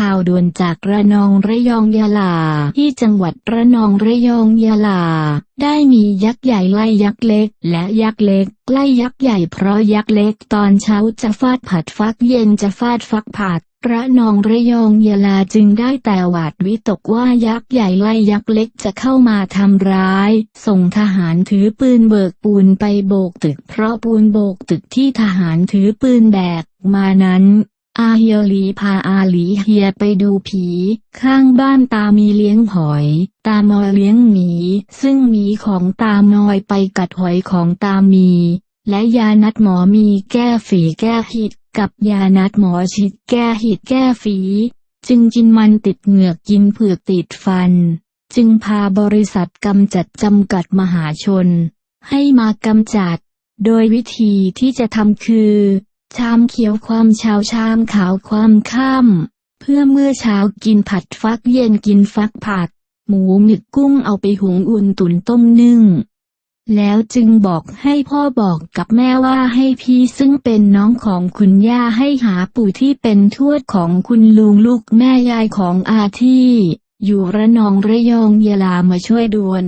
ข่าวด่วนจากระนองระยองยะลา ที่จังหวัดระนองระยองยะลา ได้มียักษ์ใหญ่ไล่ยักษ์เล็ก และยักษ์เล็กไล่ยักษ์ใหญ่เพราะยักษ์เล็กตอนเช้าจะฟาดผัดฟักเย็นจะฟาดฟักผัดระนองระยองยะลาจึงได้แต่หวาดวิตกว่ายักษ์ใหญ่ไล่ยักษ์เล็กจะเข้ามาทำร้าย ส่งทหารถือปืนเบิกปูนไปโบกตึก เพราะปูนโบกตึกที่ทหารถือปืนแบกมานั้น อาเฮียลีพาอาหลีเฮียไปดูผี ข้างบ้านตามีเลี้ยงหอย ตามอยเลี้ยงหมี ซึ่งหมีของตามอยไปกัดหอยของตามี และยานัดหมอมีแก้ฝีแก้หิด กับยานัดหมอชิดแก้หิดแก้ฝี จึงกินมันติดเหงือกกินเผือกติดฟัน จึงพาบริษัทกำจัดจำกัดมหาชน ให้มากำจัด โดยวิธีที่จะทำคือ ชามเขียวความเช้าชามขาวความค่ำเพื่อเมื่อเช้ากินผัดฟักเย็นกินฟักผัดหมูหมึกกุ้งเอาไปหุงอุ่นตุ๋นต้มนึ่ง แล้วจึงบอกให้พ่อบอกกับแม่ว่าให้พี่ซึ่งเป็นน้องของคุณย่าให้หาปู่ที่เป็นทวดของคุณลุงลูกแม่ยายของอาที่ อยู่ระนองระยองยะลามาช่วยด่วน